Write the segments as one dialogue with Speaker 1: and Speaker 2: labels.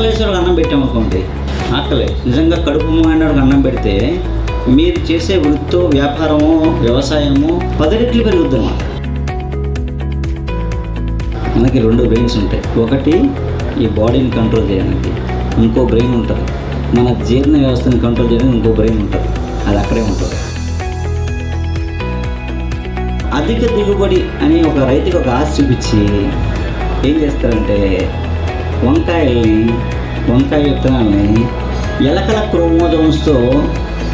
Speaker 1: ఆకలేశ్వరకు అన్నం పెట్టామనుకోండి. ఆకలి. నిజంగా కడుపు మాడినాడు అన్నం పెడితే మీరు చేసే వృత్తో వ్యాపారము వ్యవసాయము పది రెట్లు పెరుగుద్ది అన్నమాట మనకి రెండు బ్రెయిన్స్ ఉంటాయి. ఒకటి ఈ బాడీని కంట్రోల్ చేయడానికి. ఇంకో బ్రెయిన్ ఉంటుంది. మన జీర్ణ వ్యవస్థని కంట్రోల్ చేయడానికి ఇంకో బ్రెయిన్ ఉంటుంది. అది అక్కడే ఉంటుంది. అధిక దిగుబడి అని ఒక రైతుకి ఒక ఆశ చూపించి ఏం చేస్తారంటే వంకాయల్ని వంకాయ విత్తనాల్ని ఎలకల క్రోమోజోమ్స్తో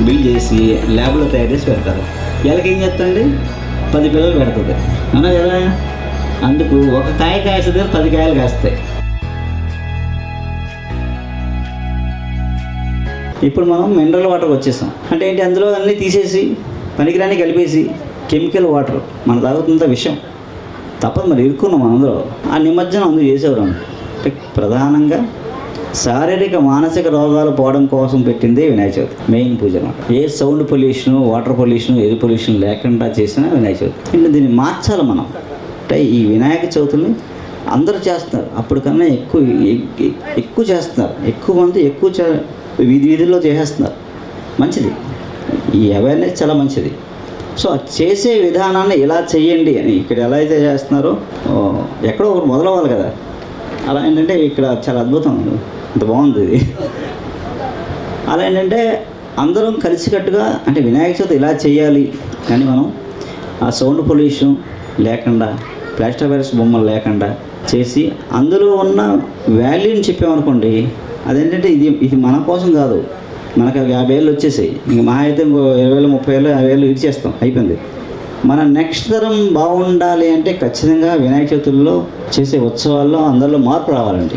Speaker 1: బిల్డ్ చేసి ల్యాబ్లో తయారు చేసి పెడతారు. ఎలక ఏం చేస్తుంది? పది పిల్లలు పెడుతుంది. మనం కదా అందుకు ఒక కాయ కాస్తుంది పది కాయలు కాస్తాయి. ఇప్పుడు మనం మినరల్ వాటర్ వచ్చేసాం. అంటే ఏంటి? అందులో అన్నీ తీసేసి పనికిరాని కలిపేసి కెమికల్ వాటర్. మన తాగుతున్నంత విషయం తప్పదు మరి ఇరుక్కున్నాం అందులో ఆ నిమజ్జనం అందులో చేసేవారు అంటే ప్రధానంగా శారీరక మానసిక రోగాలు పోవడం కోసం పెట్టింది వినాయక చవితి మెయిన్ పూజ అనమాట. ఏ sound pollution water pollution air pollution లేకుండా చేసిన వినాయక చవితి. అంటే దీన్ని మార్చాలి మనం. అంటే ఈ వినాయక చవితిని అందరూ చేస్తున్నారు. అప్పటికన్నా ఎక్కువ ఎక్కువ చేస్తున్నారు. ఎక్కువ మంది ఎక్కువ చే- వీధి వీధుల్లో చేసేస్తున్నారు. మంచిది. ఈ అవేర్నెస్ చాలా మంచిది. సో చేసే విధానాన్ని ఇలా చేయండి అని ఇక్కడ ఎలా అయితే చేస్తున్నారో ఎక్కడో ఒకరు మొదలవ్వాలి కదా. అలా ఏంటంటే ఇక్కడ చాలా అద్భుతం. ఇంత బాగుంది ఇది. అలా ఏంటంటే అందరం కలిసికట్టుగా అంటే వినాయక చవితి ఇలా చేయాలి అని మనం ఆ సౌండ్ పొల్యూషన్ లేకుండా ప్లాస్టర్ వైరస్ బొమ్మలు లేకుండా చేసి అందులో ఉన్న వాల్యూని చెప్పామనుకోండి అదేంటంటే ఇది ఇది మన కోసం కాదు. మనకు యాభై ఏళ్ళు వచ్చేసాయి. ఇంక మహా అయితే ఇంకో ఇరవై వేలు ముప్పై వేలు యాభై వేలు ఇచ్చేస్తాం అయిపోయింది. మన నెక్స్ట్ తరం బాగుండాలి అంటే ఖచ్చితంగా వినాయక చవితుల్లో చేసే ఉత్సవాల్లో అందరిలో మార్పు రావాలండి.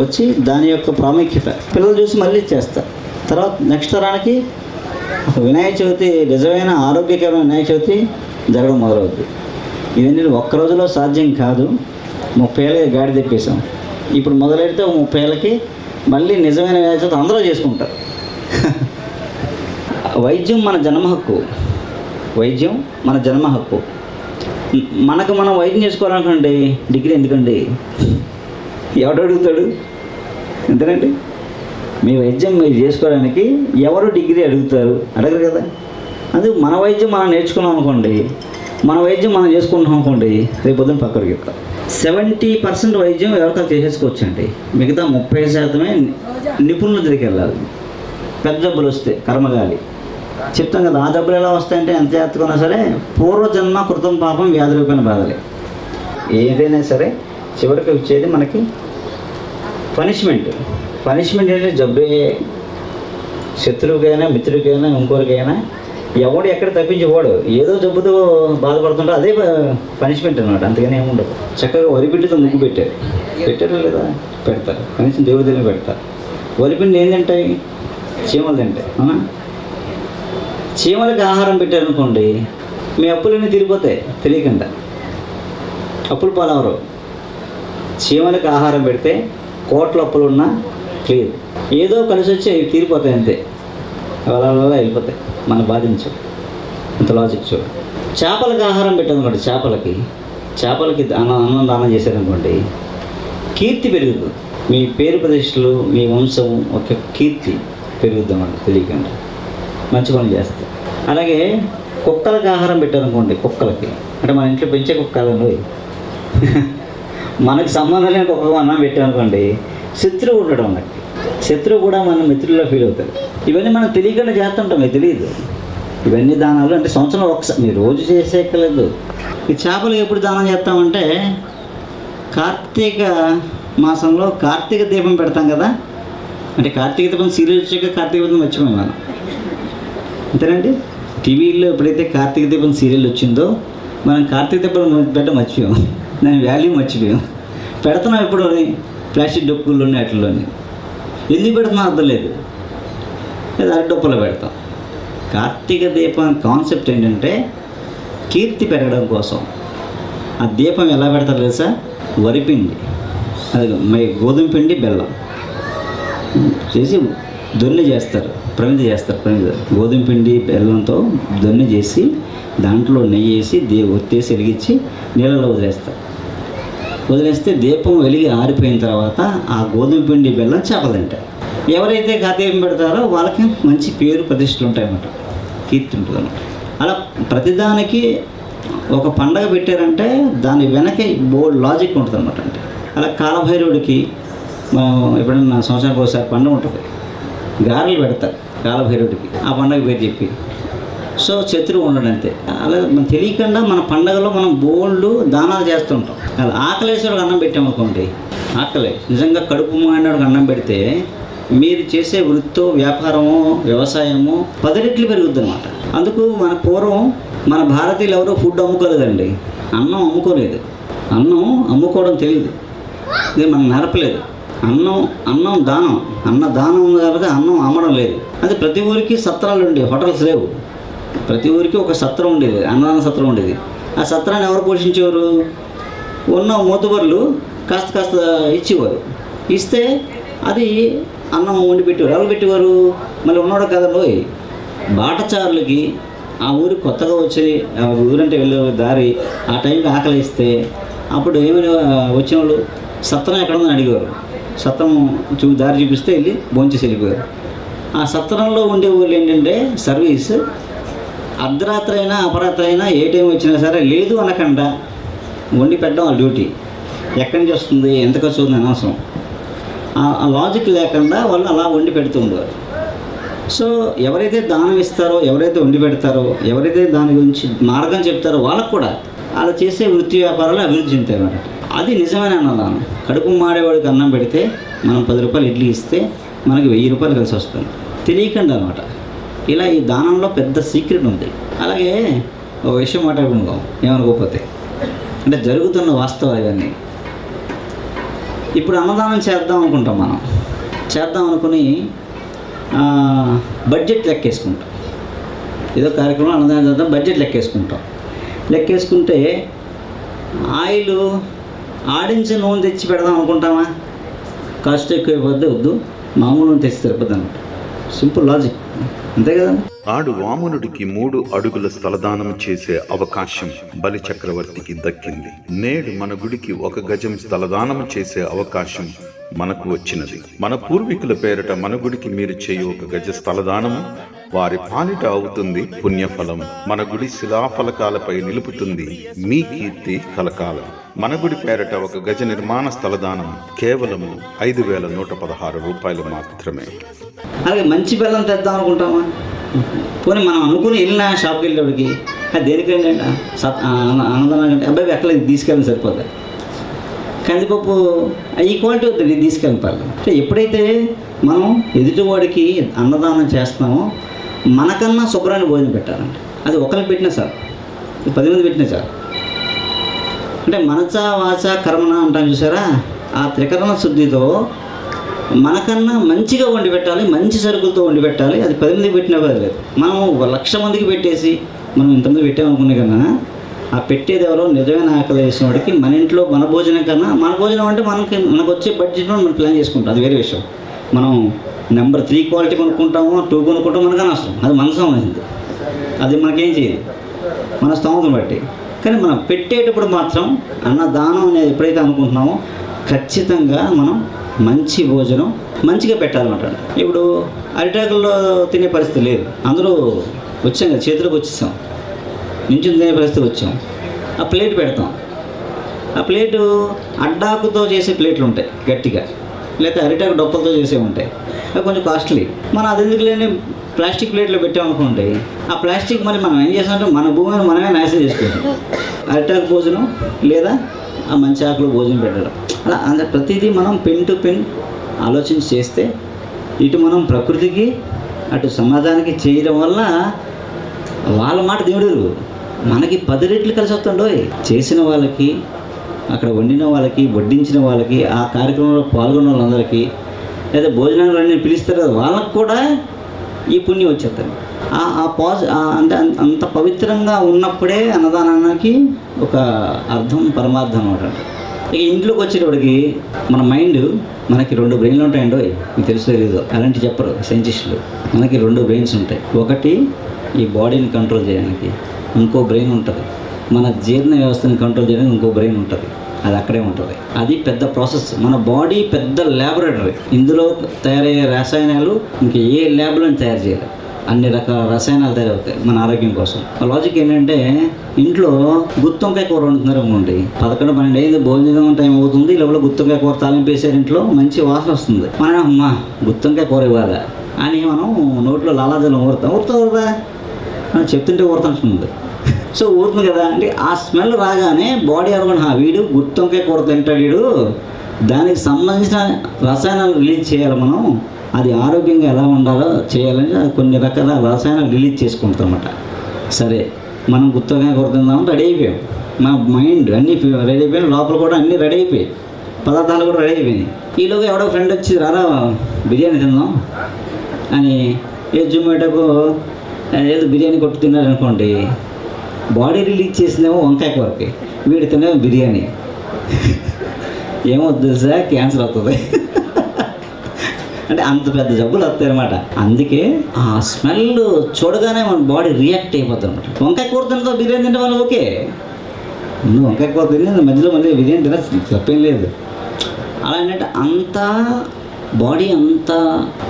Speaker 1: వచ్చి దాని యొక్క ప్రాముఖ్యత. పిల్లలు చూసి మళ్ళీ చేస్తారు. తర్వాత నెక్స్ట్ తరానికి వినాయక చవితి నిజమైన ఆరోగ్యకరమైన వినాయక చవితి జరగడం మొదలవుతుంది ఇవన్నీ ఒక్క రోజులో సాధ్యం కాదు. ముప్పై ఏళ్ళకి గాడి తెప్పేసాం ఇప్పుడు మొదలెడితే ముప్పేళ్ళకి ముప్పై ఏళ్ళకి మళ్ళీ నిజమైన వినాయక చవితి అందరూ చేసుకుంటారు. వైద్యం మన జన్మ హక్కు. వైద్యం మన జన్మ హక్కు. మనకు మనం వైద్యం చేసుకోవాలనుకోండి డిగ్రీ ఎందుకండి? ఎవడు అడుగుతాడు? ఎంతనండి మీ వైద్యం మీరు చేసుకోవడానికి ఎవరు డిగ్రీ అడుగుతారు? అడగరు కదా. అందుకు మన వైద్యం మనం నేర్చుకున్నాం అనుకోండి మన వైద్యం మనం చేసుకుంటున్నాం అనుకోండి రేపు పొద్దున్న పక్కడికి చెప్తాం. సెవెంటీ పర్సెంట్ వైద్యం ఎవరికైనా చేసేసుకోవచ్చండి? మిగతా ముప్పై శాతమే నిపుణుల దగ్గరికి వెళ్ళాలి. పెద్ద జబ్బులు వస్తే కర్మగాలి. చెప్తాం కదా ఆ జబ్బులు ఎలా వస్తాయంటే ఎంత జాగ్రత్తగా సరే పూర్వజన్మ కృతం పాపం వ్యాధి రూపాయన బాధలే. ఏదైనా సరే చివరికి వచ్చేది మనకి పనిష్మెంట్ పనిష్మెంట్ అంటే జబ్బే. శత్రువుకైనా మిత్రుడికైనా ఇంకోరికైనా ఎవడు ఎక్కడ తప్పించిపోడు ఏదో జబ్బుతో బాధపడుతుంటే అదే పనిష్మెంట్ అనమాట అంతగానే ఏముండదు చక్కగా వరిపిండితో ముగ్గు పెట్టారు. పెట్టారు లేదా? పెడతారు. కనీసం దేవుడి దగ్గర పెడతారు. వరిపిండి ఏం తింటాయి? చీమలు తింటాయి. అవునా? చీమలకి ఆహారం పెట్టారనుకోండి మీ అప్పులన్నీ తిరిగిపోతాయి తెలియకుండా. అప్పులు పాలవరు. చీమలకు ఆహారం పెడితే కోట్ల అప్పులు ఉన్నా క్లియర్. ఏదో కలిసి వచ్చి అవి తీరిపోతాయి అంతే. అలా వెళ్ళిపోతాయి. మన బాధించు. అంత లాజిక్ చూడు. చేపలకు ఆహారం పెట్టారనుకోండి చేపలకి చేపలకి అన్నం అన్నం దానం చేశారనుకోండి కీర్తి పెరుగుతుంది. మీ పేరు ప్రతిష్టలు మీ వంశం ఒక కీర్తి పెరుగుద్ది తెలియకుండా. మంచి పనులు చేస్తాయి. అలాగే కుక్కలకి ఆహారం పెట్టారనుకోండి కుక్కలకి. అంటే మన ఇంట్లో పెంచే కుక్క కాదండి. మనకు సంబంధం లేని కుక్క అన్నం పెట్టామనుకోండి శత్రువు ఉండడం మనకి. శత్రువు కూడా మన మిత్రుల్లో ఫీల్ అవుతారు ఇవన్నీ మనం తెలియకుండా చేస్తుంటాం మీకు తెలియదు. ఇవన్నీ దానాలు అంటే సంవత్సరం ఒకసారి మీరు రోజు చేసేయక్కర్లేదు. ఈ చేపలు ఎప్పుడు దానం చేస్తామంటే కార్తీక మాసంలో కార్తీక దీపం పెడతాం కదా? అంటే కార్తీక దీపం సీరియల్ వచ్చాక కార్తీక దీపం మర్చిపోయాం మనం. అంతేనండి? టీవీలో ఎప్పుడైతే కార్తీక దీపం సీరియల్ వచ్చిందో మనం కార్తీక దీపం పెట్ట మర్చిపోయాం. దాని వాల్యూ మర్చిపోయాం. పెడుతున్నాం ఎప్పుడు ప్లాస్టిక్ డొక్కుల్లోని వాటిల్లోని ఎందుకు పెడుతున్నాం అర్థం లేదు. లేదా అరడొప్పులో పెడతాం. కార్తీక దీపం కాన్సెప్ట్ ఏంటంటే కీర్తి పెరగడం కోసం. ఆ దీపం ఎలా పెడతారు తెలుసా? వరిపిండి అది మై గోధుమ పిండి బెల్లం. చేసి దొన్నె చేస్తారు. ప్రమిద చేస్తారు ప్రమిద గోధుమ పిండి బెల్లంతో దొన్ని చేసి దాంట్లో నెయ్యి వేసి దే ఒత్తేసి వెలిగించి నీళ్ళలో వదిలేస్తారు. వదిలేస్తే దీపం వెలిగి ఆరిపోయిన తర్వాత ఆ గోధుమ పిండి బెల్లం చేపలు ఎవరైతే దీపం పెడతారో వాళ్ళకి మంచి పేరు ప్రతిష్టలు ఉంటాయన్నమాట. కీర్తి ఉంటుంది అన్నమాట అలా ప్రతిదానికి ఒక పండగ పెట్టారంటే దాని వెనకే బోల్డ్ లాజిక్ ఉంటుంది అనమాట అంటే. అలా కాలభైరవుడికి మనం ఎప్పుడైనా సంవత్సరానికి ఒకసారి పండుగ ఉంటుంది. గారెలు పెడతారు కాలభైరవుడికి ఆ పండగ పేరు చెప్పి. సో శత్రువు ఉండడం అంతే. అలా మనం తెలియకుండా మన పండగలో మనం బోల్డ్ దానాలు చేస్తుంటాం. అలా ఆకలేశ్వరుడు అన్నం పెట్టామనుకోండి ఆకలి. నిజంగా కడుపు మాడినోడికి అన్నం పెడితే మీరు చేసే వృత్తో వ్యాపారమో వ్యవసాయమో పది రెట్లు పెరుగుద్ది అనమాట అందుకు మన పూర్వం మన భారతీయులు ఎవరో ఫుడ్ అమ్ముకోలేదండి అన్నం అమ్ముకోలేదు. అన్నం అమ్ముకోవడం తెలియదు ఇది మనం నడపలేదు. అన్నం అన్నం దానం. అన్న దానం ఉంది కాబట్టి అన్నం అమ్మడం లేదు. అది ప్రతి ఊరికి సత్రాలు ఉండేవి హోటల్స్ లేవు. ప్రతి ఊరికి ఒక సత్రం ఉండేది అన్నదాన సత్రం ఉండేది. ఆ సత్రాన్ని ఎవరు పోషించేవారు? ఉన్న మోతుబరులు కాస్త కాస్త ఇచ్చేవారు. ఇస్తే అది అన్నం వండి పెట్టేవారు. ఎవరు పెట్టేవారు? మళ్ళీ ఉన్నవాడు కదండి బాటచారులకి ఆ ఊరికి కొత్తగా వచ్చి ఆ ఊరంటే వెళ్ళే దారి ఆ టైంకి ఆకలి ఇస్తే అప్పుడు ఏమైనా వచ్చిన వాళ్ళు సత్రం ఎక్కడ ఉందని అడిగేవారు. సత్రం చూ దారి చూపిస్తే వెళ్ళి భోంచేసి వెళ్ళిపోయారు. ఆ సత్రంలో ఉండే వాళ్ళు ఏంటంటే సర్వీస్. అర్ధరాత్రి అయినా అపరాత్రి అయినా ఏ టైం వచ్చినా సరే లేదు అనకుండా వండి పెట్టడం వాళ్ళ డ్యూటీ. ఎక్కడి నుంచి వస్తుంది ఎంత ఖర్చు అవుతుంది అనవసరం. ఆ- ఆ లాజిక్ లేకుండా వాళ్ళు అలా వండి పెడుతూ ఉండేవారు. సో ఎవరైతే దానం ఇస్తారో ఎవరైతే వండి పెడతారో ఎవరైతే దాని గురించి మార్గం చెప్తారో వాళ్ళకు కూడా అలా చేసే వృత్తి వ్యాపారాలు అభివృద్ధి చెందుతాయి అన్నమాట. అది నిజమైన అన్నదానం కడుపు మాడేవాడికి అన్నం పెడితే మనం పది రూపాయలు ఇడ్లీ ఇస్తే మనకి వెయ్యి రూపాయలు కలిసి వస్తుంది తెలియకుండా అనమాట ఇలా ఈ దానంలో పెద్ద సీక్రెట్ ఉంది. అలాగే ఒక విషయం మాట్లాడుకుందాం. ఏమనుకోకపోతే అంటే జరుగుతున్న వాస్తవాలు ఇవన్నీ. ఇప్పుడు అన్నదానం చేద్దాం అనుకుంటాం మనం. చేద్దాం అనుకుని బడ్జెట్ లెక్కేసుకుంటాం. ఏదో కార్యక్రమం అన్నదానం చేద్దాం బడ్జెట్ లెక్కేసుకుంటాం. లెక్కేసుకుంటే ఆయిల్ ఆడించి నూనె తెచ్చి పెడదాం అనుకుంటామా కాస్ట్ ఎక్కువ అయిపోద్ది వద్దు. మామూలు నూనె తెచ్చి సరిపోద్ది అనమాట సింపుల్ లాజిక్ అంతే కదా?
Speaker 2: ఆడు వామనుడికి మూడు అడుగుల స్థలదానం చేసే అవకాశం బలి చక్రవర్తికి దక్కింది. నేడు మన గుడికి ఒక గజం స్థలదానం చేసే అవకాశం మనకు వచ్చినది. మన పూర్వీకుల పేరిట మన గుడికి మీరు చేయు ఒక గజ స్థలదానము వారి పాలిట అవుతుంది పుణ్యఫలం. మన గుడి శిలాఫలకాలపై నిలుపుతుంది మీ కీర్తి కలకాలం మన గుడి పేరిట ఒక గజ నిర్మాణ స్థలదానం కేవలము ఐదు వేల నూట పదహారు రూపాయలు మాత్రమే.
Speaker 1: అలాగే మంచి బెల్లం తెద్దాం అనుకుంటామా? పోనీ మనం అనుకుని వెళ్ళిన షాప్కి వెళ్ళేవాడికి. దేనికంటే ఆనందం అంటే అబ్బాయి ఎక్కడ తీసుకెళ్ళి సరిపోతాయి కందిపప్పు ఈ క్వాలిటీ వద్దు ఇది అంటే ఎప్పుడైతే మనం ఎదుటివాడికి అన్నదానం చేస్తామో మనకన్నా శుభ్రాన్ని భోజనం పెట్టాలంటే. అది ఒకరికి పెట్టినా సార్ పది మంది పెట్టినా సార్ అంటే మనచ వాచ కర్మణ అంటాం చూసారా? ఆ త్రికరణ శుద్ధితో మనకన్నా మంచిగా వండి పెట్టాలి మంచి సరుకులతో వండి పెట్టాలి అది పది మందికి పెట్టినా పర్లేదు మనం లక్ష మందికి పెట్టేసి మనం ఇంతమంది పెట్టామనుకునే కన్నా ఆ పెట్టేది ఎవరో నిజమైన ఆకలి వేసిన వాడికి మన ఇంట్లో మన భోజనం కన్నా మన భోజనం అంటే మనకి మనకు వచ్చే బడ్జెట్లో మనం ప్లాన్ చేసుకుంటాం. అది వేరే విషయం. మనం నెంబర్ త్రీ క్వాలిటీ కొనుక్కుంటామో టూ కొనుక్కుంటాం మనకు నష్టం అది మన సంబంధించింది. అది మనకేం చేయదు. మన స్థోమతను బట్టి. కానీ మనం పెట్టేటప్పుడు మాత్రం అన్నదానం అనేది ఎప్పుడైతే అనుకుంటున్నామో ఖచ్చితంగా మనం మంచి భోజనం మంచిగా పెట్టాలన్నమాట. ఇప్పుడు అరిటాకుల్లో తినే పరిస్థితి లేదు. అందరూ వచ్చాం కదా చేతిలోకి వచ్చేసాం. నించుని తినే పరిస్థితి వచ్చాం. ఆ ప్లేట్ పెడతాం. ఆ ప్లేటు అడ్డాకుతో చేసే ప్లేట్లు ఉంటాయి గట్టిగా లేకపోతే అరిటాకు డొప్పలతో చేసే ఉంటాయి. అవి కొంచెం కాస్ట్లీ. మనం అది ఎందుకు లేని ప్లాస్టిక్ ప్లేట్లో పెట్టామనుకోండి ఆ ప్లాస్టిక్ మరి మనం ఏం చేస్తామంటే మన భూమిని మనమే నాశనం చేసుకుంటాం. అరిటాకు భోజనం లేదా ఆ మంచి ఆకులు భోజనం పెట్టడం. అలా అంటే ప్రతిదీ మనం పెన్ టు పెన్ ఆలోచించి చేస్తే ఇటు మనం ప్రకృతికి అటు సమాజానికి చేయడం వల్ల వాళ్ళ మాట దేవుడు మనకి పది రెట్లు కలిసి వస్తుండోయ్ చేసిన వాళ్ళకి అక్కడ వండిన వాళ్ళకి వడ్డించిన వాళ్ళకి ఆ కార్యక్రమంలో పాల్గొన్న వాళ్ళందరికీ లేదా భోజనాలు అన్నీ పిలుస్తారు వాళ్ళకు వాళ్ళకి కూడా ఈ పుణ్యం వచ్చేస్తుంది. ఆ ఆ పాజ్ అంటే అంత- పవిత్రంగా ఉన్నప్పుడే అన్నదానానికి ఒక అర్థం పరమార్థం అనమాట ఇక ఇంట్లోకి వచ్చేటప్పటికి మన మైండ్ మనకి రెండు బ్రెయిన్లు ఉంటాయండి మీకు తెలుసో లేదో అలాంటి చెప్పరు సైంటిస్టులు. మనకి రెండు బ్రెయిన్స్ ఉంటాయి. ఒకటి ఈ బాడీని కంట్రోల్ చేయడానికి ఇంకో బ్రెయిన్ ఉంటుంది. మన జీర్ణ వ్యవస్థని కంట్రోల్ చేయడానికి ఇంకో బ్రెయిన్ ఉంటుంది. అది అక్కడే ఉంటుంది. అది పెద్ద ప్రాసెస్. మన బాడీ పెద్ద ల్యాబొరేటరీ. ఇందులో తయారయ్యే రసాయనాలు ఇంక ఏ ల్యాబ్లో తయారు చేయాలి. అన్ని రకాల రసాయనాలు తయారవుతాయి మన ఆరోగ్యం కోసం. లాజిక్ ఏంటంటే ఇంట్లో గుత్తొంకాయ కూర వండుతున్నారు అనుకోండి. పదకొండు పన్నెండు అయింది భోజనం టైం అవుతుంది లోపల గుత్తొంకాయ కూర తాలింపేసారు ఇంట్లో మంచి వాసన వస్తుంది. మనం అమ్మ గుత్తొంకాయ కూర ఇవ్వాలా? అని మనం నోట్లో లాలాజలం ఊరుతాం. ఊరుతా ఊరుదా చెప్తుంటే ఊరుతుంటుంది సో ఊరుతుంది కదా అంటే ఆ స్మెల్ రాగానే బాడీ అనుకుని వీడు గుత్తొంకాయ కూర తింటాడు వీడు. దానికి సంబంధించిన రసాయనాలు రిలీజ్ చేయాలి మనం. అది ఆరోగ్యంగా ఎలా ఉండాలో చేయాలని కొన్ని రకాల రసాయనాలు రిలీజ్ చేసుకుంటామన్నమాట సరే మనం గుత్తొంకాయ కూర తిందామని రెడీ అయిపోయాం. మా మైండ్ అన్నీ రెడీ అయిపోయాయి లోపల కూడా అన్నీ రెడీ అయిపోయాయి. పదార్థాలు కూడా రెడీ అయిపోయినాయి. ఈలోగా ఎవడో ఫ్రెండ్ వచ్చి రారా బిర్యానీ తిందాం. అని ఏ జొమాటోకు ఏదో బిర్యానీ కొట్టు తిన్నారనుకోండి బాడీ రిలీజ్ చేసిందేమో వంకాయ కూరకి. వీడు తినేమో బిర్యానీ. ఏమవుతుంది తెలుసా? క్యాన్సర్ అవుతుంది. అంటే అంత పెద్ద జబ్బులు వస్తాయి అనమాట అందుకే ఆ స్మెల్ చూడగానే మన బాడీ రియాక్ట్ అయిపోతుంది అనమాట వంకాయ కూర తింటా బిర్యానీ తింటే వాళ్ళు ఓకే. నువ్వు వంకాయ కూర తిని మధ్యలో మళ్ళీ బిర్యానీ తినచ్చు తప్పేం లేదు. అలా ఏంటంటే అంతా బాడీ అంతా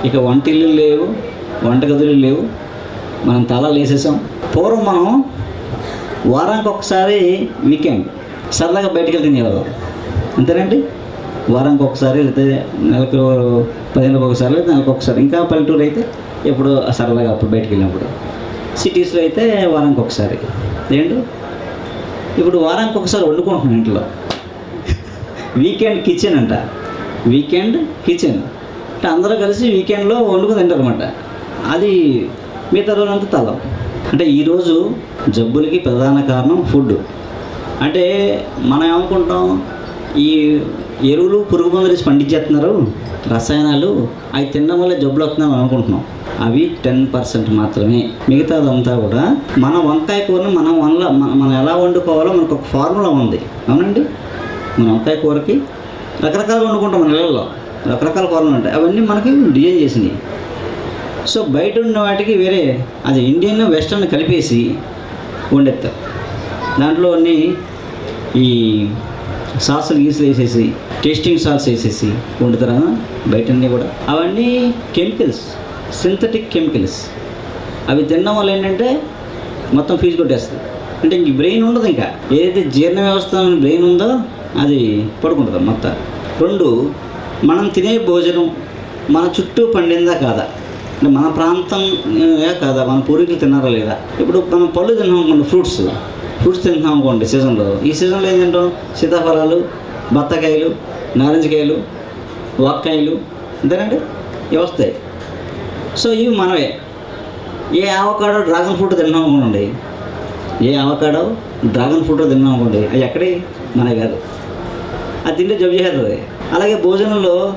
Speaker 1: ఇక వంటిల్లు లేవు వంటగదులు లేవు. మనం తలలు వేసేసాం. పూర్వం మనం వారానికి ఒకసారి వీకెండ్ సరదాగా బయటికి వెళ్తే తినేవాళ్ళం. అంతేనండి? వారానికి ఒకసారి లేకపోతే నెలకు పదిహేనులకు ఒకసారి లేదా నెలకు ఒకసారి. ఇంకా పల్లెటూరు అయితే ఎప్పుడు సరదాగా అప్పుడు బయటికి వెళ్ళినప్పుడు. సిటీస్లో అయితే వారానికి ఒకసారి ఏంటో? ఇప్పుడు వారానికి ఒకసారి వండుకుంటున్నాం ఇంట్లో. వీకెండ్ కిచెన్ అంట. వీకెండ్ కిచెన్ అంటే అందరూ కలిసి వీకెండ్లో వండుకుని తింటారు అనమాట అది మిగతా రోజంతా తలం అంటే ఈరోజు జబ్బులకి ప్రధాన కారణం ఫుడ్. అంటే మనం ఏమనుకుంటాం? ఈ ఎరువులు పురుగు మందులు వేసి పండించేస్తున్నారు. రసాయనాలు అవి తినడం వల్ల జబ్బులు వస్తున్నాం అనుకుంటున్నాం. అవి టెన్ పర్సెంట్ మాత్రమే. మిగతాదంతా కూడా మన వంకాయ కూరని మనం వనలో మనం ఎలా వండుకోవాలో మనకు ఒక ఫార్ములా ఉంది. అవునండి? మన వంకాయ కూరకి రకరకాలు వండుకుంటాం మన ఇళ్ళల్లో. రకరకాల కూరలు ఉంటాయి. అవన్నీ మనకి డిజైన్ చేసినాయి సో బయట ఉన్న వాటికి వేరే అది ఇండియన్ వెస్ట్రన్ కలిపేసి వండేస్తారు దాంట్లో అన్ని ఈ సాసులు గీసులు వేసేసి టేస్టింగ్ సాల్స్ వేసేసి వండుతారా బయటన్నీ కూడా. అవన్నీ కెమికల్స్ సింథటిక్ కెమికల్స్ అవి తినడం వల్ల ఏంటంటే మొత్తం ఫీజు కొట్టేస్తుంది. అంటే ఇంక బ్రెయిన్ ఉండదు ఇంకా. ఏదైతే జీర్ణ వ్యవస్థ బ్రెయిన్ ఉందో అది పడుకుంటుంది మొత్తం. రెండు మనం తినే భోజనం మన చుట్టూ పండిందా కాదా? అంటే మన ప్రాంతం ఏ కాదా? మన పూర్వీకులు తిన్నారా లేదా? ఇప్పుడు మనం పళ్ళు తిన్నాం అనుకోండి ఫ్రూట్స్. ఫ్రూట్స్ తింటున్నాం అనుకోండి సీజన్లో. ఈ సీజన్లో ఏం తింటాం? సీతాఫలాలు బత్తకాయలు నారింజకాయలు వాక్కాయలు అంతేనండి? ఇవి వస్తాయి. సో ఇవి మనవే. ఏ ఆవకాడో డ్రాగన్ ఫ్రూట్ తిన్నాం అనుకోండి ఏ ఆవకాడో డ్రాగన్ ఫ్రూట్ తిన్నాం అనుకోండి అవి ఎక్కడే? మనవి కాదు. అది తింటే జబ్బు చేస్తుంది అలాగే భోజనంలో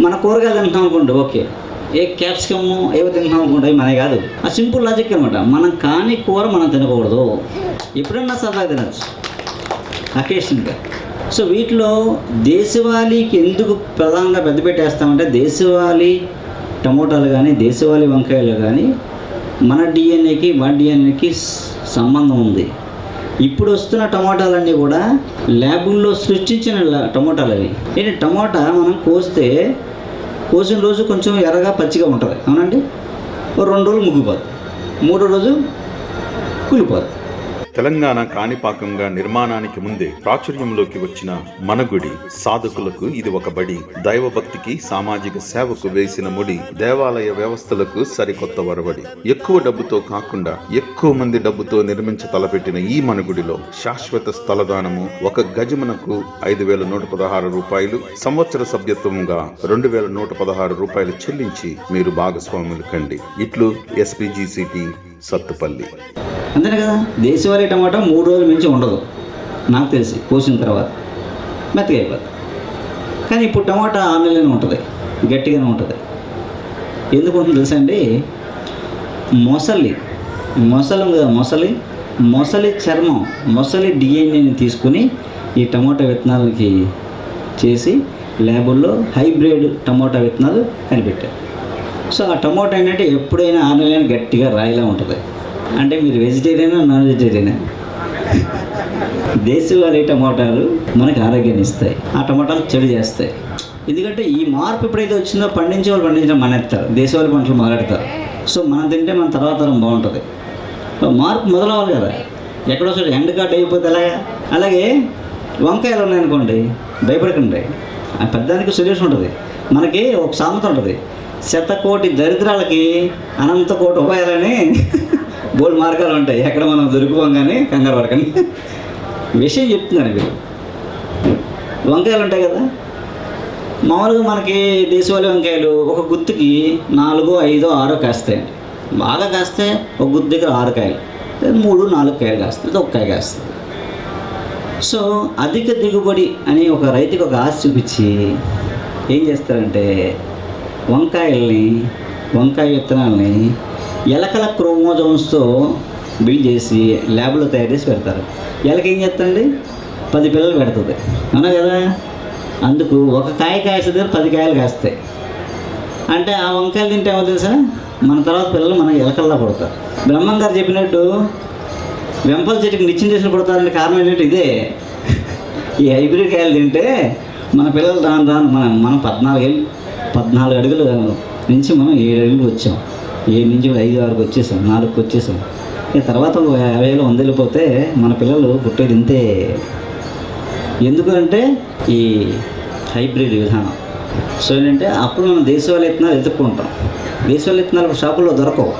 Speaker 1: మన కూరగాయలు తింటున్నాం అనుకోండి ఓకే. ఏ క్యాప్సికమ్ ఏవో తింటున్నాం అనుకుంటాయి మనమే కాదు. ఆ సింపుల్ లాజిక్ అనమాట మనం కాని కూర మనం తినకూడదు. ఎప్పుడన్నా సరదాగా తినచ్చు. అకేషన్గా. సో వీటిలో దేశవాళీకి ఎందుకు ప్రధానంగా పెద్ద పెట్టేస్తామంటే దేశవాళీ టమోటాలు కానీ దేశవాళీ వంకాయలు కానీ మన డిఎన్ఏకి మన డిఎన్ఏకి సంబంధం ఉంది. ఇప్పుడు వస్తున్న టమోటాలన్నీ కూడా ల్యాబుల్లో సృష్టించిన టమోటాలు అవి ఏంటి? టమోటా మనం కోస్తే కోసిన రోజు కొంచెం ఎర్రగా పచ్చిగా ఉంటుంది. అవునండి? ఓ రెండు రోజులు ముగ్గిపోదు. మూడో రోజు కూలిపోదు
Speaker 2: తెలంగాణ కాణిపాకంగా నిర్మాణానికి ముందే ప్రాచుర్యంలోకి వచ్చిన మన గుడి సాధకులకు ఇది ఒక బడి. దైవభక్తికి సామాజిక సేవకు వేసిన ముడి దేవాలయ వ్యవస్థలకు సరికొత్త వరవడి. ఎక్కువ డబ్బుతో కాకుండా ఎక్కువ మంది డబ్బుతో నిర్మించ తలపెట్టిన ఈ మన గుడిలో శాశ్వత స్థలదానము ఒక గజమునకు ఐదు వేల నూట పదహారు రూపాయలు సంవత్సర సభ్యత్వముగా రెండు వేల నూట పదహారు రూపాయలు చెల్లించి మీరు భాగస్వాములు కండి. ఇట్లు ఎస్పీజీసీటీ సత్తుపల్లి.
Speaker 1: అంతేనే కదా? దేశవాళీ టమాటా మూడు రోజుల మించి ఉండదు. నాకు తెలిసి కోసిన తర్వాత. మెత్తగా అయిపోతుంది కానీ ఇప్పుడు టమాటా ఆమెలోనే ఉంటుంది. గట్టిగానే ఉంటుంది. ఎందుకు ఉంటుంది తెలుసా అండి? మొసలి. మొసలి కదా మొసలి? మొసలి చర్మం మొసలి డిఎన్ఏని తీసుకుని ఈ టమాటా విత్తనాలకి చేసి ల్యాబుల్లో హైబ్రిడ్ టమాటా విత్తనాలు కనిపెట్టారు. సో ఆ టమాటా ఏంటంటే ఎప్పుడైనా ఆరు గట్టిగా రాయిలా ఉంటుంది. అంటే మీరు వెజిటేరియనా నాన్ వెజిటేరియనా దేశవాళీ టమాటాలు మనకి ఆరోగ్యాన్ని ఇస్తాయి. ఆ టమాటాలు చెడు చేస్తాయి. ఎందుకంటే ఈ మార్పు ఎప్పుడైతే వచ్చిందో పండించే వాళ్ళు పండించడం మానేస్తారు. దేశవాళీ పంటలు మొదలెడతారు సో మనం తింటే మన తర్వాత తరం బాగుంటుంది. మార్పు మొదలవ్వాలి కదా. ఎక్కడో చోట ఎండ్ కార్డ్ అయిపోతే అలాగా అలాగే వంకాయలు ఉన్నాయనుకోండి భయపడకండి. ఆ పెద్దానికి సొల్యూషన్ ఉంటుంది. మనకి ఒక సామెత ఉంటుంది. శతకోటి దరిద్రాలకి అనంత కోటి ఉపాయాలని బోల్డ్ మార్గాలు ఉంటాయి. ఎక్కడ మనం దొరికిపోగానే కంగారు పడకండి. విషయం చెప్తున్నాను మీరు వంకాయలు ఉంటాయి కదా? మామూలుగా మనకి దేశవాళీ వంకాయలు ఒక గుత్తుకి నాలుగో ఐదో ఆరో కాస్తాయండి. బాగా కాస్తే ఒక గుత్తు దగ్గర ఆరు కాయలు మూడు నాలుగు కాయలు కాస్తుంది ఒక కాయ కాస్తుంది సో అధిక దిగుబడి అని ఒక రైతుకి ఒక ఆశ చూపించి ఏం చేస్తారంటే వంకాయల్ని వంకాయ విత్తనాలని ఎలకల క్రోమోజోమ్స్తో బిల్డ్ చేసి ల్యాబ్లో తయారు చేసి పెడతారు. ఎలక ఏం చేస్తుంది? పది పిల్లలు పెడుతుంది. అవునా కదా? అందుకు ఒక కాయ కాసే దగ్గర పది కాయలు కాస్తాయి. అంటే ఆ వంకాయలు తింటే ఏమో తెలుసా? మన తర్వాత పిల్లలు మన ఎలకల్లా పడతారు. బ్రహ్మం గారు చెప్పినట్టు వెంపల చెట్టుకి నిత్యం చేసిన పడతారని కారణం ఏంటంటే ఇదే. ఈ హైబ్రిడ్ కాయలు తింటే మన పిల్లలు రాను రాను మనం మనం పద్నాలుగు పద్నాలుగు అడుగులు నుంచి మనం ఏడు అడుగులు వచ్చాం. ఏడు నుంచి ఐదు వరకు వచ్చేసాం నాలుగుకి వచ్చేసాం. ఇక తర్వాత ఒక యాభై వేలు వంద వెళ్ళిపోతే మన పిల్లలు పుట్టేది ఇంతే. ఎందుకంటే ఈ హైబ్రిడ్ విధానం. సో ఏంటంటే అప్పుడు మనం దేశవాళీ విత్తనాలు వెతుక్కుంటాం. దేశవాళీ విత్తనాలు షాపుల్లో దొరకవు.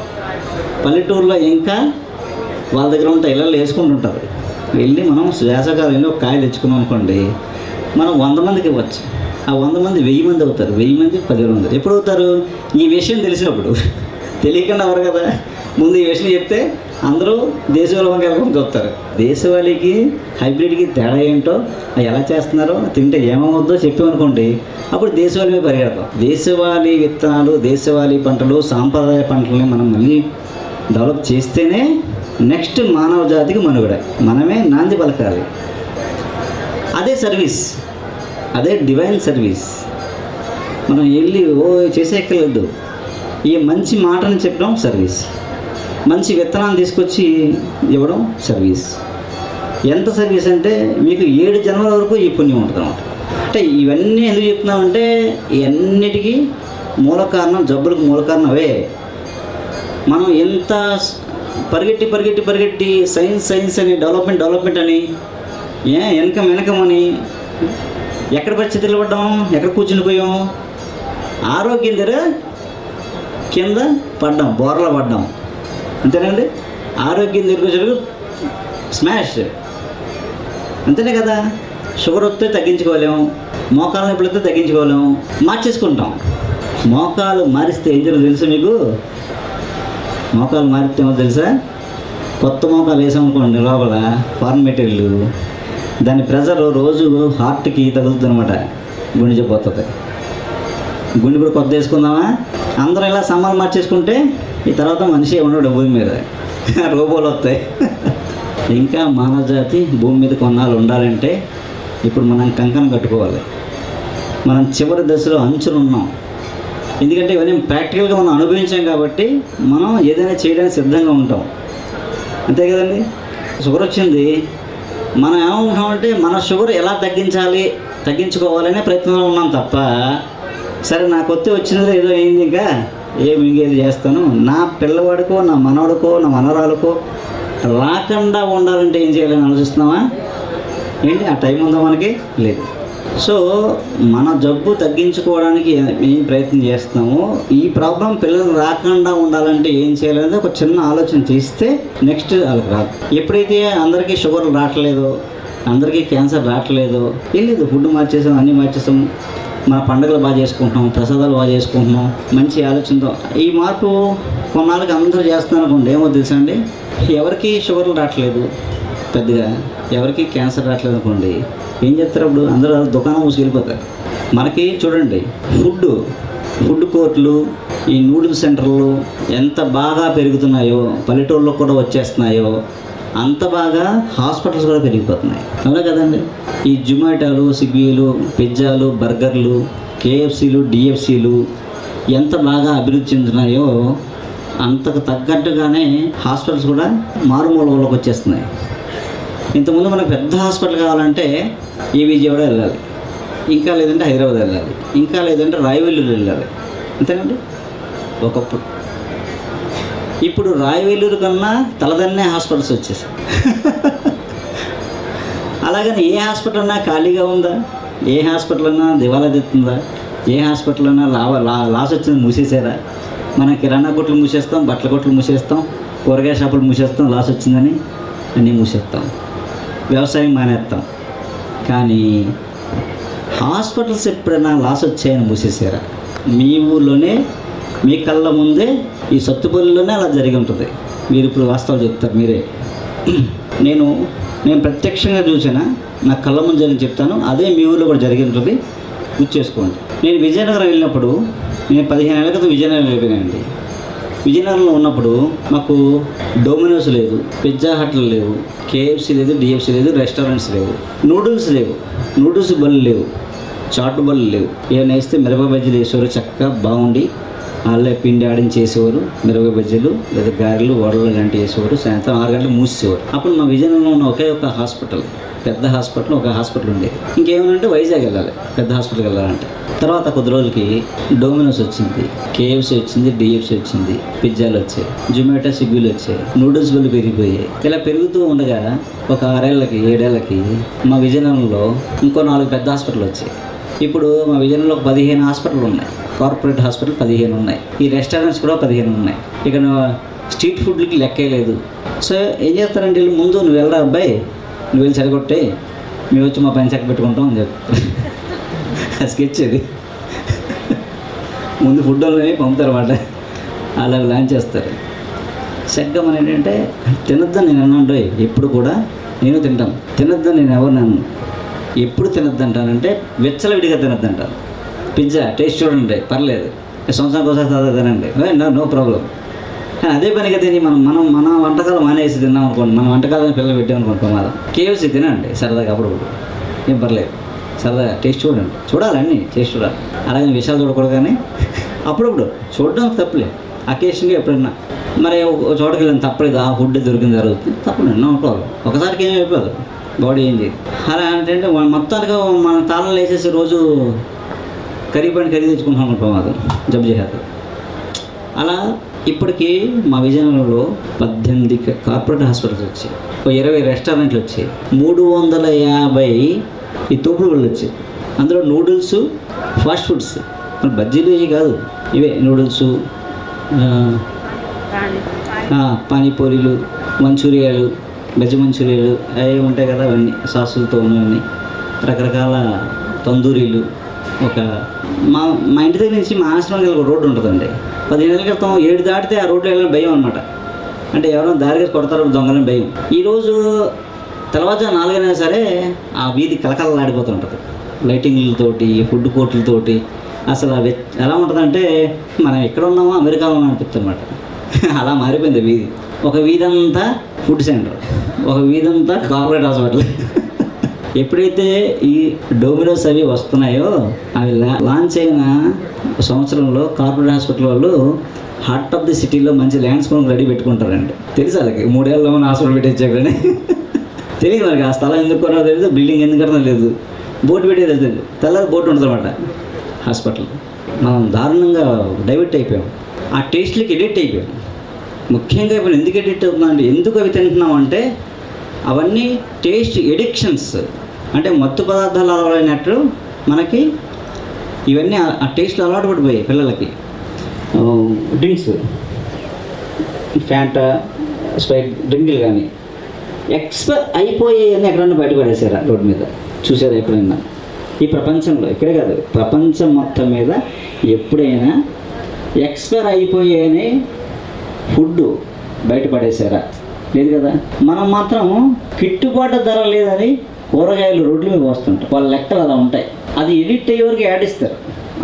Speaker 1: పల్లెటూరులో ఇంకా వాళ్ళ దగ్గర ఉంటే ఇళ్ళల్లో వేసుకుంటుంటారు వెళ్ళి మనం వేసవకాలంలో ఒక కాయ తెచ్చుకున్నాం అనుకోండి మనం వంద మందికి ఇవ్వచ్చు. ఆ వంద మంది వెయ్యి మంది అవుతారు. వెయ్యి మంది పదివేల మంది ఎప్పుడు అవుతారు? ఈ విషయం తెలిసినప్పుడు. తెలియకుండా ఎవరు కదా? ముందు ఈ విషయం చెప్తే అందరూ దేశవాళీ వంకాయలు చూస్తారు. దేశవాళీకి హైబ్రిడ్కి తేడా ఏంటో అది ఎలా చేస్తున్నారో తింటే ఏమవుద్దో చెప్పామనుకోండి అప్పుడు దేశవాళి మీద పరిగెడతాం. దేశవాళీ విత్తనాలు దేశవాళీ పంటలు సాంప్రదాయ పంటలని మనం మళ్ళీ డెవలప్ చేస్తేనే నెక్స్ట్ మానవ జాతికి మనుగడ. మనమే నాంది పలకాలి. అదే సర్వీస్. అదే డివైన్ సర్వీస్. మనం వెళ్ళి ఓ చేసేయక్కర్లేదు. ఏ మంచి మాటను చెప్పడం సర్వీస్. మంచి విత్తనాన్ని తీసుకొచ్చి ఇవ్వడం సర్వీస్. ఎంత సర్వీస్ అంటే మీకు ఏడు జన్మల వరకు ఈ పుణ్యం ఉంటుంది అనమాట అంటే ఇవన్నీ ఎందుకు చెప్తున్నామంటే ఇవన్నిటికీ మూల కారణం జబ్బులకు మూల కారణం అవే. మనం ఎంత పరిగెట్టి పరిగెట్టి పరిగెట్టి సైన్స్ సైన్స్ అని డెవలప్మెంట్ డెవలప్మెంట్ అని ఏ వెనకం వెనకమని ఎక్కడ పరిస్థితులు పడ్డాం ఎక్కడ కూర్చుని పోయాం ఆరోగ్యం దగ్గర కింద పడ్డాం బోర్లో పడ్డాం. అంతేనండి? ఆరోగ్యం దగ్గర స్మాష్. అంతేనే కదా? షుగర్ వస్తే తగ్గించుకోలేము మోకాలు నొప్పులు వస్తే తగ్గించుకోలేము మార్చేసుకుంటాం. మోకాలు మారిస్తే ఏం జరుగుతుంది తెలుసా మీకు? మోకాలు మారితే ఏమో తెలుసా? కొత్త మోకాలు వేసామనుకోండి లోపల ఫార్మ్ మెటీరియల్. దాని ప్రెజర్ రోజు హార్ట్కి తగులుతుందన్నమాట. గుండె గుండె కూడా కొత్త వేసుకుందామా? అందరం ఇలా సమ్మలు మార్చేసుకుంటే ఈ తర్వాత మనిషి ఉండడు భూమి మీద. రోబోలు వస్తాయి. ఇంకా మానవ జాతి భూమి మీద కొన్నాళ్ళు ఉండాలంటే ఇప్పుడు మనం కంకణం కట్టుకోవాలి. మనం చివరి దశలో అంచులు ఉన్నాం ఎందుకంటే ఇవన్నీ ప్రాక్టికల్గా మనం అనుభవించాం కాబట్టి మనం ఏదైనా చేయడానికి సిద్ధంగా ఉంటాం. అంతే కదండి? షుగర్ వచ్చింది. మనం ఏమనుకుంటామంటే మన షుగర్ ఎలా తగ్గించాలి తగ్గించుకోవాలనే ప్రయత్నంలో ఉన్నాం తప్ప సరే నాకు కొత్త వచ్చినది ఏదో అయింది ఇంకా. ఏమి ఇంకేది చేస్తాను? నా పిల్లవాడికో నా మనవడికో నా మనవరాలకో రాకుండా ఉండాలంటే ఏం చేయాలని ఆలోచిస్తున్నావా? ఏంటి? ఆ టైం ఉందా మనకి? లేదు. సో మన జబ్బు తగ్గించుకోవడానికి ఏం ప్రయత్నం చేస్తున్నామో? ఈ ప్రాబ్లం పిల్లలు రాకుండా ఉండాలంటే ఏం చేయాలనేది ఒక చిన్న ఆలోచన చేస్తే నెక్స్ట్ వాళ్ళకి రాదు. ఎప్పుడైతే అందరికీ షుగర్ రావట్లేదో అందరికీ క్యాన్సర్ రావట్లేదో లేదు ఫుడ్ మార్చేసాం అన్నీ మార్చేసాము మన పండుగలు బాగా చేసుకుంటున్నాం ప్రసాదాలు బాగా చేసుకుంటున్నాం మంచి ఆలోచనతో. ఈ మార్పు కొన్నాళ్ళకి అందరూ చేస్తున్నారు అనుకోండి ఏమో తెలుసా అండి? ఎవరికి షుగర్లు రావట్లేదు పెద్దగా ఎవరికి క్యాన్సర్ రావట్లేదు అనుకోండి ఏం చేస్తారు అప్పుడు అందరూ దుకాణం మూసుకెళ్ళిపోతారు. మనకి చూడండి ఫుడ్ ఫుడ్ కోర్టులు ఈ నూడిల్స్ సెంటర్లు ఎంత బాగా పెరుగుతున్నాయో పల్లెటూళ్ళలో కూడా వచ్చేస్తున్నాయో అంత బాగా హాస్పిటల్స్ కూడా పెరిగిపోతున్నాయి. అవునా కదండి? ఈ జొమాటోలు స్విగ్గీలు పిజ్జాలు బర్గర్లు కేఎఫ్సీలు డిఎఫ్సీలు ఎంత బాగా అభివృద్ధి చెందుతున్నాయో అంతకు తగ్గట్టుగానే హాస్పిటల్స్ కూడా మారుమూల వాళ్ళకి వచ్చేస్తున్నాయి. ఇంతకుముందు మనకు పెద్ద హాస్పిటల్ కావాలంటే ఈ విజయవాడ వెళ్ళాలి. ఇంకా లేదంటే హైదరాబాద్ వెళ్ళాలి. ఇంకా లేదంటే రాయవెల్లూరు వెళ్ళాలి. అంతేనండి? ఒకప్పుడు ఇప్పుడు రాయవేలూరు కన్నా తలదన్నే హాస్పిటల్స్ వచ్చేసాయి. అలాగని ఏ హాస్పిటల్ అన్నా ఖాళీగా ఉందా? ఏ హాస్పిటల్ అన్నా దివాలా తెస్తుందా? ఏ హాస్పిటల్ అన్నా లావ లా లాస్ వచ్చింది మూసేసారా మనం కిరాణా కొట్లు మూసేస్తాం బట్టల కొట్లు మూసేస్తాం కూరగాయ షాపులు మూసేస్తాం లాస్ వచ్చిందని అన్నీ మూసేస్తాం. వ్యవసాయం మానేస్తాం. కానీ హాస్పిటల్స్ ఎప్పుడైనా లాస్ వచ్చాయని మూసేసారా మీ ఊళ్ళోనే మీ కళ్ళ ముందే ఈ సత్తుపల్లిలోనే అలా జరిగి ఉంటుంది. మీరు ఇప్పుడు వాస్తవాలు చెప్తారు మీరే. నేను నేను ప్రత్యక్షంగా చూసిన నా కళ్ళ ముందు జరిగి చెప్తాను. అదే మీ ఊళ్ళో కూడా జరిగి ఉంటుంది. గుర్తు చేసుకోండి నేను విజయనగరం వెళ్ళినప్పుడు నేను పదిహేను ఏళ్ళ క్రితం విజయనగరం వెళ్ళిపోయానండి. విజయనగరంలో ఉన్నప్పుడు మాకు డొమినోస్ లేదు పిజ్జా హట్లు లేవు కేఎఫ్సీ లేదు డిఎఫ్సీ లేదు రెస్టారెంట్స్ లేవు నూడిల్స్ లేవు నూడిల్స్ బళ్ళు లేవు చాటు బళ్ళు లేవు. ఏమైనా వేస్తే మిరప బజ్జీలు వేసేవారు చక్కగా బాగుండి వాళ్ళే పిండి ఆడించి చేసేవారు మిరప బజ్జీలు లేదా గారెలు వడలు లాంటివి వేసేవారు సాయంత్రం ఆరు గంటలు మూసేవారు అప్పుడు మా విజయనగరంలో ఉన్న ఒకే ఒక హాస్పిటల్ పెద్ద హాస్పిటల్ ఒక హాస్పిటల్ ఉండేది. ఇంకేమనంటే వైజాగ్ వెళ్ళాలి పెద్ద హాస్పిటల్కి వెళ్ళాలంటే. తర్వాత కొద్ది రోజులకి డోమినోస్ వచ్చింది కేఎఫ్సీ వచ్చింది డిఎఫ్సీ వచ్చింది పిజ్జాలు వచ్చాయి జొమాటో స్విగ్గీలు వచ్చాయి నూడిల్స్ బిల్లు పెరిగిపోయాయి. ఇలా పెరుగుతూ ఉండగా ఒక ఆరేళ్ళకి ఏడేళ్ళకి మా విజయనగరంలో ఇంకో నాలుగు పెద్ద హాస్పిటల్ వచ్చాయి. ఇప్పుడు మా విజయనగరంలో పదిహేను హాస్పిటల్ ఉన్నాయి. కార్పొరేట్ హాస్పిటల్ పదిహేను ఉన్నాయి. ఈ రెస్టారెంట్స్ కూడా పదిహేను ఉన్నాయి. ఇక స్ట్రీట్ ఫుడ్లకి లెక్కే లేదు. సో ఏం చేస్తారంటే వీళ్ళు ముందు నువ్వు వెళ్ళరా అబ్బాయి? నువ్వు వెళ్ళి సరిగొట్టే. మేము వచ్చి మా పని చక్క పెట్టుకుంటాం అని చెప్తారు స్కెచ్ అది ముందు ఫుడ్ వాళ్ళని పంపుతారు అన్నమాట అలా లాంచ్ చేస్తారు. చక్కగా అని ఏంటంటే తినొద్దని నేను అన్నాడు ఎప్పుడు కూడా నేను తింటాను. తినొద్దని నేను ఎవరు నన్ను? ఎప్పుడు తినొద్దు అంటానంటే విచ్చలవిడిగా తినొద్దుంటాను పిజ్జా టేస్ట్ చూడండి పర్లేదు. సంవత్సరానికి ఒకసారి తర్వాత తినండి. No no problem. కానీ అదే పనిగా తిని మనం మనం మన వంటకాలు మానేసి తిన్నాం అనుకోండి మన వంటకాలను పిల్లలు పెట్టాం అనుకోండి ప్రమాదం. కేఎఫ్సీ తినండి సరదాగా అప్పుడప్పుడు ఏం పర్లేదు. సరదాగా టేస్ట్ చూడండి. చూడాలండి టేస్ట్ చూడాలి. అలాగే విషయాలు చూడకూడదు కానీ అప్పుడప్పుడు చూడడం తప్పులే. అకేషన్గా ఎప్పుడన్నా. మరి ఒక చోటకి వెళ్ళిన తప్పలేదు ఆ ఫుడ్ దొరికిన జరుగుతుంది తప్పలేదు నో ప్రాబ్లం. ఒకసారికి ఏమైపోదు అయిపోదు. బాడీ ఏం చేయదు. అలా అంటే మొత్తానికి మన తాళం వేసేసి రోజు పని కర్రీ తెచ్చుకుంటాం ప్రమాదం జబ్బు చేసేది అలా ఇప్పటికీ మా విజయనగరంలో పద్దెనిమిది కార్పొరేట్ హాస్పిటల్స్ వచ్చాయి. ఒక ఇరవై రెస్టారెంట్లు వచ్చాయి. మూడు వందల యాభై ఈ తోపుడు బళ్ళు వచ్చాయి. అందులో నూడిల్స్ ఫాస్ట్ ఫుడ్స్. మరి బజ్జీలు ఇవి కాదు ఇవే నూడిల్స్ పానీపూరీలు మంచూరియాలు వెజ్ మంచూరియాలు అవి ఉంటాయి కదా అవన్నీ సాసులతో ఉన్నవన్నీ. రకరకాల తందూరీలు ఒక మా మా ఇంటి దగ్గర నుంచి మా ఆశ్రమం ఒక రోడ్డు ఉంటుందండి. పదిహేను ఏళ్ళ క్రితం ఏడు దాటితే ఆ రోడ్లో వెళ్ళిన భయం అనమాట అంటే ఎవరైనా దారిగా కొడతారో దొంగలని భయం. ఈరోజు తర్వాత నాలుగైనా సరే ఆ వీధి కలకలలాడిపోతుంటుంది లైటింగ్లతోటి ఫుడ్ కోర్టులతోటి అసలు అవి ఎలా ఉంటుందంటే మనం ఎక్కడ ఉన్నామో అమెరికాలో అనిపిస్తుంది అనమాట అలా మారిపోయింది వీధి. ఒక వీధి అంతా ఫుడ్ సెంటర్. ఒక వీధి అంతా కార్పొరేట్ హాస్పిటల్. ఎప్పుడైతే ఈ డోమినోస్ అవి వస్తున్నాయో అవి లా- లాంచ్ అయిన సంవత్సరంలో కార్పొరేట్ హాస్పిటల్ వాళ్ళు హార్ట్ ఆఫ్ ది సిటీలో మంచి ల్యాండ్స్కోన్ రెడీ పెట్టుకుంటారండి. తెలుసు వాళ్ళకి. మూడేళ్ళలో మన హాస్పిటల్ పెట్టించాకనే తెలియదు మనకి ఆ స్థలం ఎందుకు కొనో తెలియదు. బిల్డింగ్ ఎందుకు కడతారో లేదు బోర్డు పెట్టేది తెలియదు తెల్లారి బోర్డు ఉంటుంది హాస్పిటల్. మనం దారుణంగా డైవర్ట్ అయిపోయాం. ఆ టేస్ట్లకి ఎడిక్ట్ అయిపోయాం. ముఖ్యంగా ఇప్పుడు ఎందుకు ఎడిక్ట్ అవుతున్నాం అంటే ఎందుకు అవి తింటున్నాం అంటే అవన్నీ టేస్ట్ ఎడిక్షన్స్. అంటే మత్తు పదార్థాలు అలవాటైనట్టు మనకి ఇవన్నీ ఆ- ఆ టేస్ట్లు అలవాటు పడిపోయాయి పిల్లలకి. డ్రింక్స్. ఫ్యాంటా స్ప్రైట్ డ్రింకులు కానీ. ఎక్స్పైర్ అయిపోయాయని ఎక్కడన్నా బయటపడేసారా రోడ్డు మీద? చూసారా ఎప్పుడైనా? ఈ ప్రపంచంలో ఇక్కడే కాదు. ప్రపంచం మొత్తం మీద ఎప్పుడైనా ఎక్స్పైర్ అయిపోయాయని ఫుడ్ బయటపడేసారా లేదు కదా? మనం మాత్రం గిట్టుబాటు ధర లేదని కూరగాయలు రోడ్ల మీద వస్తుంటాం వాళ్ళ లెక్కలు అలా ఉంటాయి. అది ఎడిట్ అయ్యే వరకు యాడ్ ఇస్తారు.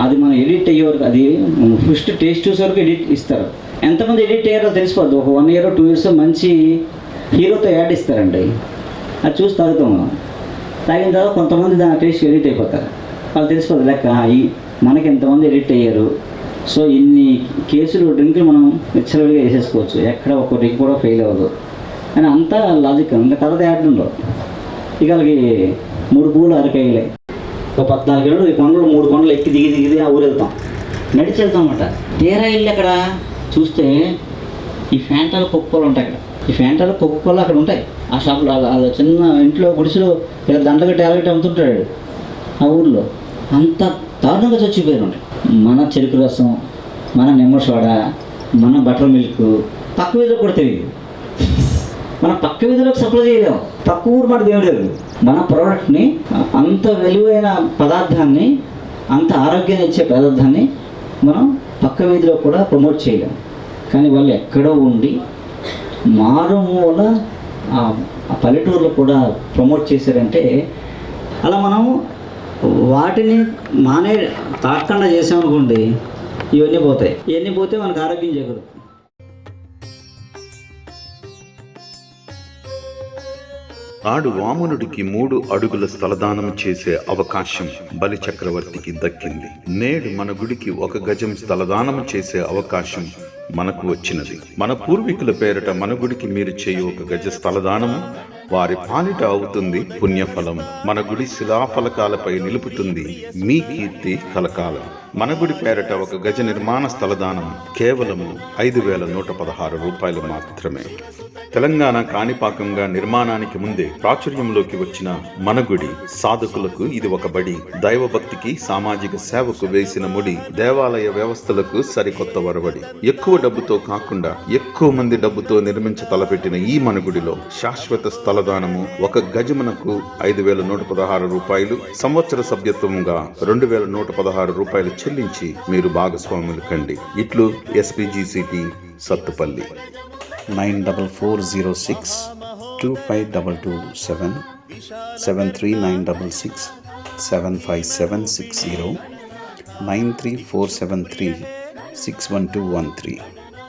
Speaker 1: అది మనం ఎడిట్ అయ్యే వరకు అది ఫస్ట్ టేస్ట్ చూసే వరకు ఎడిట్ ఇస్తారు. ఎంతమంది ఎడిట్ అయ్యారో తెలిసిపోద్దు ఒక వన్ ఇయర్ టూ ఇయర్స్ మంచి హీరోతో యాడ్ ఇస్తారండి. అది చూసి తాగుతాం మనం. తాగిన తర్వాత కొంతమంది దాని టేస్ట్ ఎడిట్ అయిపోతారు. వాళ్ళు తెలిసిపోతుంది లెక్క ఈ మనకి ఎంతమంది ఎడిట్ అయ్యారు. సో ఇన్ని కేసులు డ్రింకులు మనం విచ్చలవిడిగా వేసేసుకోవచ్చు. ఎక్కడ ఒక డ్రింక్ కూడా ఫెయిల్ అవ్వదు. అని అంతా లాజిక్ ఇంకా కథ తేడంలో ఇక వాళ్ళకి మూడు పూలు అరకాయలే. ఒక పద్నాలుగు కిలోలు ఈ కొండలు మూడు కొండలు ఎక్కి దిగి దిగి దిగి ఆ ఊరు వెళ్తాం. నడిచి వెళ్తాం అనమాట తీరా వెళ్ళి అక్కడ చూస్తే ఈ ఫ్యాంటాలు కొక్కుకోలు ఉంటాయి అక్కడ ఈ ఫ్యాంటాలు కొక్కుకోలు అక్కడ ఉంటాయి. ఆ షాప్లో ఆ- చిన్న ఇంట్లో గుడిసెలో ఇలా దండగట్టి ఎలగట్టి అమ్ముతుంటాడు ఆ ఊర్లో. అంత దారుణంగా చచ్చిపోయారు మన చెరుకు రసం మన నిమ్మ సోడా మన బటర్ మిల్క్ పక్క వీధిలో కూడా తెలియదు. మన పక్క విధులకు సప్లై చేయలేము. పక్క ఊరు మాట దేవుడు లేదు మన ప్రోడక్ట్ని అంత విలువైన పదార్థాన్ని అంత ఆరోగ్యాన్ని ఇచ్చే పదార్థాన్ని మనం పక్క వీధిలో కూడా ప్రమోట్ చేయలేం. కానీ వాళ్ళు ఎక్కడో ఉండి మారుమూల ఆ ఆ పల్లెటూరులో కూడా ప్రమోట్ చేశారంటే అలా మనం వాటిని మానే తాకుండా చేసామనుకోండి ఇవన్నీ పోతాయి. ఇవన్నీ పోతే మనకు ఆరోగ్యం చేయకూడదు
Speaker 2: ఆడు వామనుడికి మూడు అడుగుల స్థలదానం చేసే అవకాశం బలి చక్రవర్తికి దక్కింది. నేడు మన గుడికి ఒక గజం స్థలదానం చేసే అవకాశం మనకు వచ్చినది. మన పూర్వీకుల పేరట మన గుడికి మీరు చేయు ఒక గజ స్థలదానము వారి పాలిట అవుతుంది పుణ్యఫలం. మన గుడి శిలాఫలకాలపై నిలుపుతుంది. మీ కీర్తి కలకాలం. మన గుడి పేరట ఒక గజ నిర్మాణ స్థలదానం. కేవలము ఐదు వేల నూట పదహారు రూపాయలు మాత్రమే. తెలంగాణ కాణిపాకంగా నిర్మాణానికి ముందే ప్రాచుర్యంలోకి వచ్చిన మన గుడి సాధకులకు ఇది ఒక బడి. దైవభక్తికి సామాజిక సేవకు వేసిన ముడి. దేవాలయ వ్యవస్థలకు సరికొత్త వరవడి. ఎక్కువ డబ్బుతో కాకుండా ఎక్కువ మంది డబ్బుతో నిర్మించ తలపెట్టిన ఈ మనగుడిలో శాశ్వత స్థల స్థలదానము ఒక గజమునకు ఐదు వేల నూట పదహారు రూపాయలు సంవత్సర సభ్యత్వముగా రెండు వేల నూట పదహారు రూపాయలు చెల్లించి మీరు భాగస్వాములు కండి. ఇట్లు SPGCT Sathupalli.
Speaker 3: Nine double four zero six two five double two seven seven three nine double six seven five seven six zero nine three four seven three six one two one three.